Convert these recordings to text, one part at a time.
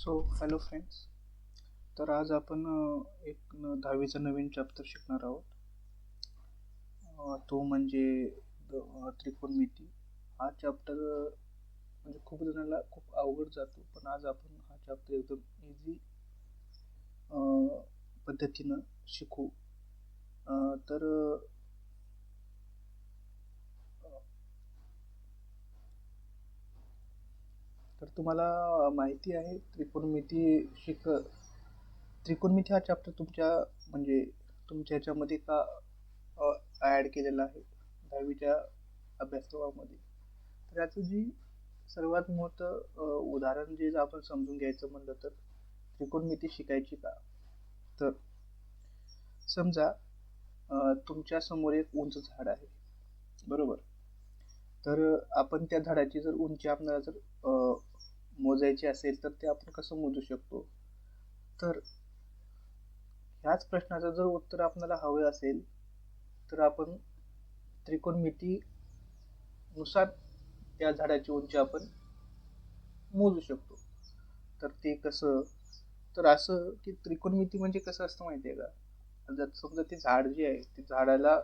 So hello friends तर आज आपण एक न- दहावीचा नवीन चॅप्टर शिकणार आहोत. तो म्हणजे द- त्रिकोणमिती. हा चॅप्टर म्हणजे खूप जणांना खूप अवघड जातो पण आज आपण हा चॅप्टर एकदम इझी पद्धतीनं शिकू. तर तर तुम्हाला माहिती आहे त्रिकोणमिती शिक त्रिकोणमिती हा चॅप्टर तुमच्या म्हणजे तुमच्या ह्याच्यामध्ये का ॲड केलेला आहे? दहावीच्या अभ्यासक्रमामध्ये. तर याचं जी सर्वात मोठं उदाहरण जे आपण समजून घ्यायचं म्हणलं तर त्रिकोणमिती शिकायची का? तर समजा तुमच्यासमोर एक उंच झाड आहे. बरोबर? तर आपण त्या झाडाची जर उंची आपल्याला जर मोजायची असेल तर ते आपण कसं मोजू शकतो? तर ह्याच प्रश्नाचं जर उत्तर आपल्याला हवे असेल तर आपण त्रिकोणमितीनुसार त्या झाडाची उंची आपण मोजू शकतो. तर ते कसं? तर असं की त्रिकोणमिती म्हणजे कसं असतं माहिती आहे का? जर समजा ते झाड जे आहे ते झाडाला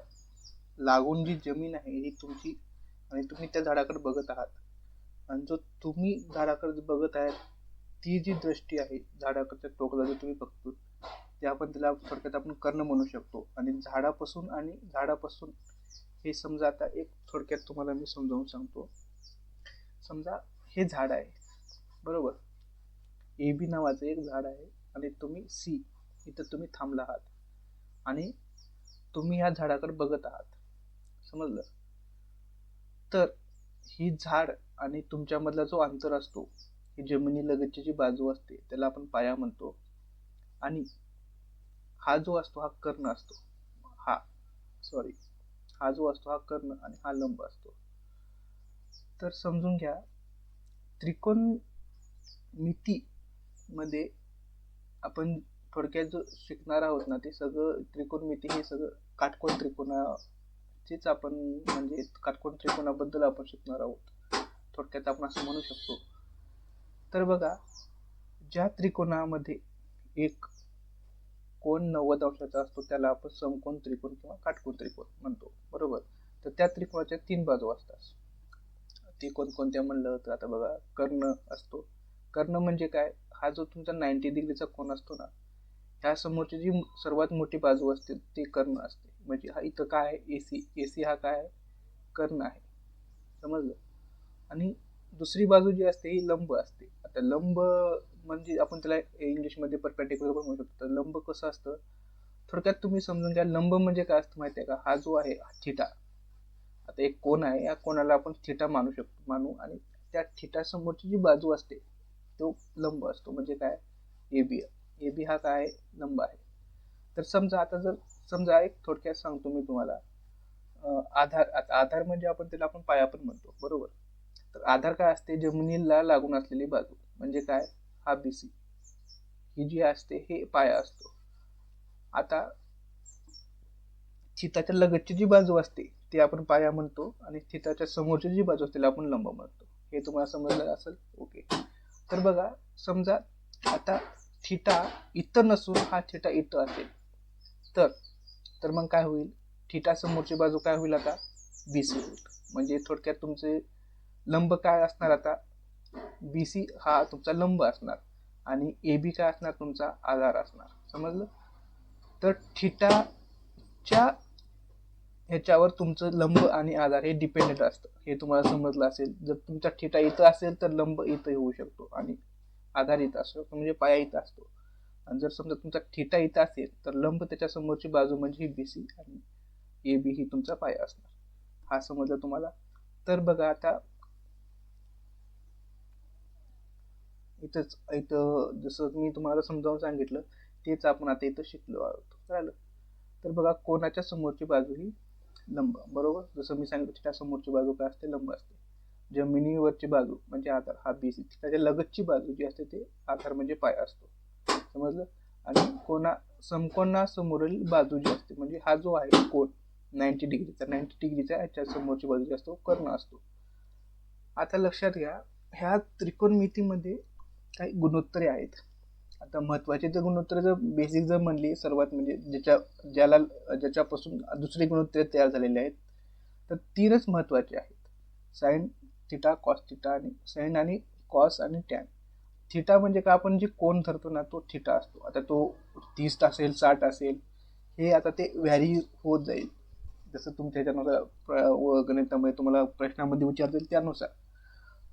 लागून जी जमीन आहे ही तुमची आणि तुम्ही त्या झाडाकडे बघत आहात आणि जो तुम्ही झाडाकडे बघत आहात ती जी दृष्टी आहे झाडाकडच्या टोकला जो तुम्ही बघतो ते आपण त्याला थोडक्यात आपण कर्ण म्हणू शकतो. आणि झाडापासून आणि झाडापासून हे समजा आता एक थोडक्यात तुम्हाला मी समजावून सांगतो. समजा हे झाड आहे बरोबर? ए बी नावाचं एक झाड आहे आणि तुम्ही सी इथं तुम्ही थांबला आहात. आणि तुम्ही ह्या झाडाकडे बघत आहात. समजलं? तर ही झाड आणि तुमच्यामधला जो अंतर असतो ही जमिनीलगतची जी बाजू असते त्याला आपण पाया म्हणतो. आणि हा जो असतो हा कर्ण असतो. हा सॉरी हा जो असतो हा कर्ण आणि हा लंब असतो. तर समजून घ्या त्रिकोण मितीमध्ये आपण थोडक्यात जो शिकणार आहोत ना ते सगळं त्रिकोणमिती हे सगळं काटकोण तेच आपण म्हणजे काटकोण त्रिकोणाबद्दल आपण शिकणार आहोत. थोडक्यात आपण असं म्हणू शकतो. तर बघा ज्या त्रिकोणामध्ये एक कोण नव्वद अंशाचा असतो त्याला आपण समकोण त्रिकोण किंवा काटकोण त्रिकोण म्हणतो. बरोबर? तर त्या त्रिकोणाच्या तीन बाजू असतात. ते कोणकोणत्या म्हणलं तर आता बघा कर्ण असतो. कर्ण म्हणजे काय? हा जो तुमचा नाईन्टी डिग्रीचा कोण असतो ना त्यासमोरची जी सर्वात मोठी बाजू असते ती कर्ण असते. म्हणजे हा इथं काय आहे? ए सी ए सी हा काय आहे? कर्ण आहे. समजलं? आणि दुसरी बाजू जी असते ही लंब असते. आता लंब म्हणजे आपण त्याला इंग्लिशमध्ये परपॅटिक्युलर पण म्हणू शकतो. लंब कसं असतं? थोडक्यात तुम्ही समजून घ्या लंब म्हणजे काय असतं माहिती आहे का? हा जो आहे थिटा आता एक कोण आहे या कोणाला आपण थिटा मानू शकतो मानू. आणि त्या थिटासमोरची जी बाजू असते तो लंब असतो. म्हणजे काय? ए बी ए बी हा काय आहे लंब आहे. तर समजा आता जर समजा एक थोडक्यात सांगतो मी तुम्हाला. आधार आता आधार म्हणजे आपण त्याला आपण पाया पण म्हणतो बरोबर? तर आधार काय असते? जमिनीला लागून असलेली बाजू म्हणजे काय? हा बी सी ही जी असते हे पाया असतो. आता चिताच्या लगतची जी बाजू असते ती आपण पाया म्हणतो आणि चिताच्या समोरची जी बाजू असते त्याला आपण लंब म्हणतो. हे तुम्हाला समजलं असेल? ओके. तर बघा समजा आता थिटा इथं नसून हा थिटा इथं असेल. तर तर मग काय होईल? थिटा समोरची बाजू काय होईल आता? बी सी म्हणजे थोडक्यात तुमचे लंब काय असणार आता? बी सी हा तुमचा लंब असणार आणि ए बी काय असणार? तुमचा आधार असणार. समजलं? तर थिटाच्या ह्याच्यावर तुमचं लंब आणि आधार हे डिपेंडेंट असतं. हे तुम्हाला समजलं असेल. जर तुमचा थिटा इथं असेल तर लंब इथं होऊ शकतो आणि आधारित असतो म्हणजे पाया इथं असतो. आणि जर समजा तुमचा थिटा इथं असेल तर लंब त्याच्या समोरची बाजू म्हणजे ही बी सी आणि ए बी ही तुमचा पाया असणार. हा समजलं तुम्हाला? तर बघा आता इथंच इथं जसं मी तुम्हाला समजावून सांगितलं तेच आपण आता इथं शिकलो आहोत. कळालं? तर बघा कोणाच्या समोरची बाजू ही लंब बरोबर? जसं मी सांगितलं त्या समोरची बाजू काय असते? लंब असते. जमिनीवरची बाजू म्हणजे आधार हा बी सी त्याच्या लगतची बाजू जी असते ते आधार म्हणजे पाय असतो. समजलं? आणि कोणा समकोणासमोरील बाजू जी असते म्हणजे हा जो आहे कोण नाईन्टी डिग्रीचा नाईन्टी डिग्रीचा ह्याच्या समोरची बाजू जी असतो कर्ण असतो. आता लक्षात घ्या ह्या त्रिकोणमितीमध्ये काही गुणोत्तरे आहेत. आता महत्त्वाचे जर गुणोत्तर जर बेसिक जर म्हणली सर्वात म्हणजे ज्याच्या ज्याला ज्याच्यापासून दुसरे गुणोत्तरे तयार झालेले आहेत तर तीनच महत्त्वाचे आहेत. साईन थिटा कॉस थिटा आणि साईन आणि कॉस आणि टॅन थिटा म्हणजे का आपण जे कोण धरतो ना तो थिटा असतो. आता तो तीस असेल साठ असेल हे आता ते व्हॅरी होत जाईल. जसं तुमच्या ह्याच्यानुसार गणितामध्ये तुम्हाला प्रश्नामध्ये विचारतील त्यानुसार.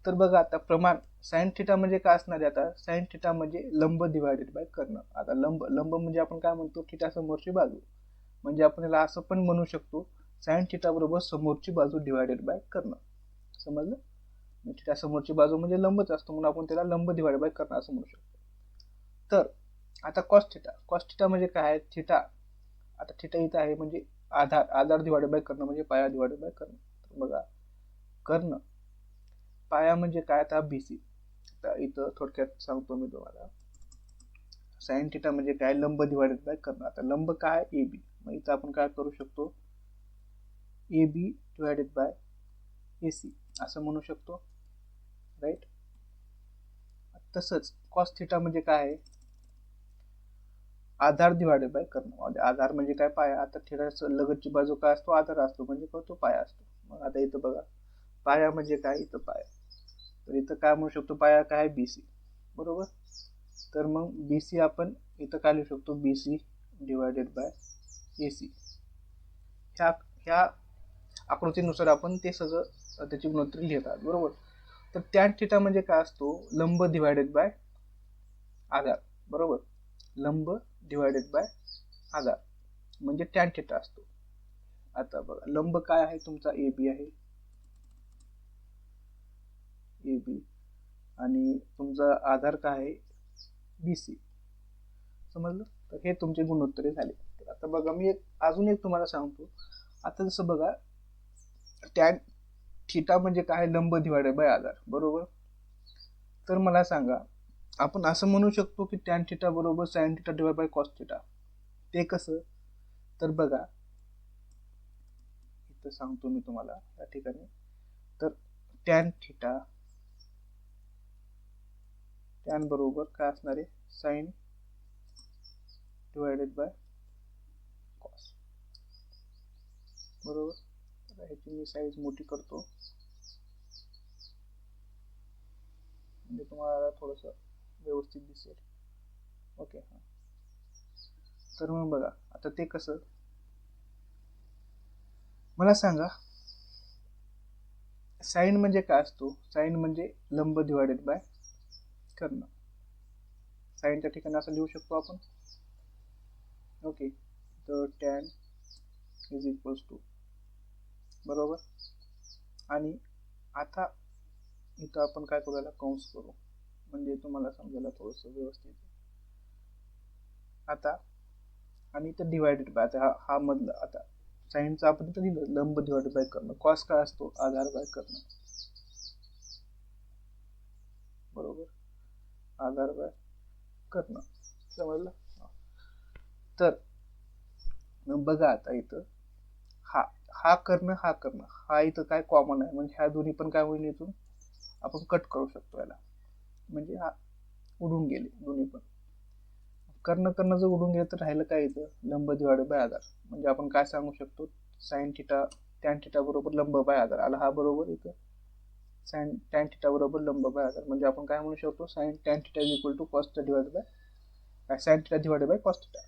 तर बघा आता प्रमाण. साईन थिटा म्हणजे काय असणार आहे आता? साईन थिटा म्हणजे लंब डिवायडेड बाय कर्ण. आता लंब लंब म्हणजे आपण काय म्हणतो? थिटा समोरची बाजू. म्हणजे आपण याला असं पण म्हणू शकतो. साईन थिटा बरोबर समोरची बाजू डिवायडेड बाय कर्ण. समजलं? म्हणजे त्या समोरची बाजू म्हणजे लंबच असतो म्हणून आपण त्याला लंब डिवाइड बाय करणं असं म्हणू शकतो. तर आता कॉस्टिटा थिटा थिटा म्हणजे काय आहे? थिटा आता थिटा इथं आहे म्हणजे आधार. आधार डिवाइड बाय करणं म्हणजे पाया डिवाइड बाय करणं. तर बघा. कर्ण पाया म्हणजे काय? आता बी सी आता इथं थोडक्यात सांगतो मी तुम्हाला. साईन थिटा म्हणजे काय? लंब डिवायडेड बाय करणं. आता लंब काय? ए बी मग इथं आपण काय करू शकतो? A B divided by A C असं म्हणू शकतो. राईट तसंच कॉस थिटा म्हणजे काय आहे? आधार डिवायडेड बाय कर्ण आधार म्हणजे काय? पाया. आता थिटाचं लगतची बाजू काय असतो? आधार असतो. म्हणजे तो पाया असतो. मग आता इथं बघा. पाया म्हणजे काय? इथं पाया. तर इथं काय म्हणू शकतो? पाया काय बी सी बरोबर? तर मग बी सी आपण इथं काय लिहू शकतो? B C divided by A C ह्या ह्या आकृतीनुसार आपण ते सगळं त्याची गुणोत्तरी लिहितात बरोबर? तर टॅन थिटा म्हणजे काय असतो? लंब डिवायडेड बाय आधार बरोबर? लंब डिवायडेड बाय आधार म्हणजे टॅन थिटा असतो. आता बघा लंब काय आहे? तुमचा ए बी आहे. ए बी आणि तुमचा आधार काय आहे? बी सी समजलं? तर हे तुमचे गुणोत्तरे झाले. तर आता बघा मी एक अजून एक तुम्हाला सांगतो. आता जसं बघा टॅन थिटा म्हणजे काय? लंब डिवायडेड बाय आधार. बरोबर? तर मला सांगा आपण असं म्हणू शकतो की टॅन थिटा बरोबर sine theta divide by cos theta ते कसं? तर बघा इथं सांगतो मी तुम्हाला या ठिकाणी. तर टॅन थिटा टॅन बरोबर काय असणार आहे? साईन डिवायडेड बाय कॉस बरोबर? ह्याची मी साईज मोठी करतो. म्हणजे तुम्हाला थोडंसं व्यवस्थित दिसेल. ओके हां. तर मग बघा आता ते कसं? मला सांगा साईन म्हणजे काय असतो? साईन म्हणजे लंब डिवायडेड बाय कर्ण. साईनच्या ठिकाणी असं लिहू शकतो आपण? ओके तर टॅन इज इक्वल्स टू बरोबर? आणि आता इथं आपण काय करूया कंस करू. म्हणजे तुम्हाला समजायला थोडंसं व्यवस्थित. आता आणि इथं डिवायडेड बाय आता हा हा मधलं आता साईनचा आपण इथं लिहिलं लंब डिवायडेड बाय करणं. कॉस काय असतो? आधार बाय करणं. बरोबर? आधार बाय करणं. समजलं? तर बघा आता इथं. हा. हा करणं हा करणं. हा इथं काय कॉमन आहे? म्हणजे ह्या दोन्ही पण काय होईल इथून? आपण कट करू शकतो याला. म्हणजे हा उडून गेले दोन्ही पण. कर्ण कर्ण जर उडून गेलं तर राहिलं काय इथं? लंब दिवाडे बाय आधार म्हणजे आपण काय सांगू शकतो? साईन थिटा टॅन थिटा बरोबर लंब बाय आधार आला हा बरोबर इथं. साईन टॅन थिटा बरोबर लंब बाय आधार म्हणजे आपण काय म्हणू शकतो? Sine tan theta is equal to cos divide by काय sine theta divide by cos theta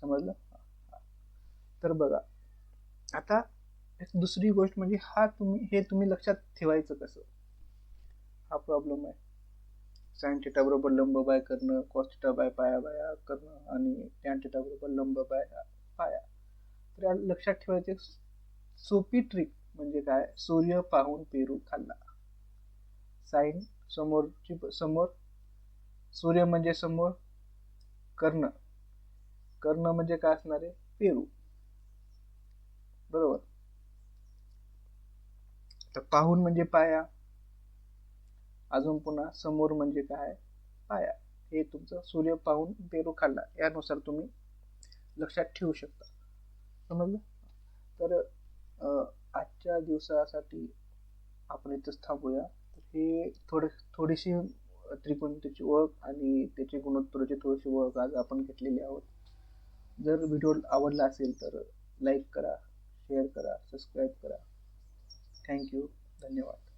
समजलं? तर बघा. आता दुसरी गोष्ट म्हणजे हा तुम्ही हे तुम्ही लक्षात ठेवायचं कसं? हा प्रॉब्लेम आहे. सायन थिटा बरोबर लंब बाय करणं कॉस थिटा बाय पाया बाया करणं आणि टॅन थिटा बरोबर लंब बाय पाया. तर या लक्षात ठेवायचे सोपी ट्रिक म्हणजे काय? सूर्य पाहून पेरू खाल्ला. साईन समोरची समोर सूर्य म्हणजे समोर कर्ण. कर्ण म्हणजे काय असणार आहे? पेरू. बरोबर? तर पाहून म्हणजे पाया. अजून पुन्हा समोर म्हणजे काय? पाया. हे तुमचं सूर्य पाहून पेरू खाल्ला. यानुसार तुम्ही लक्षात ठेवू शकता. समजलं? तर आजच्या दिवसासाठी आपण इथंच थांबूया. हे थोडे थोडीशी त्रिकोणमितीची ओळख आणि त्याची गुणोत्तराची थोडीशी ओळख आज आपण घेतलेली आहोत. जर व्हिडिओ आवडला असेल तर लाईक करा शेअर करा सबस्क्राईब करा. थँक्यू धन्यवाद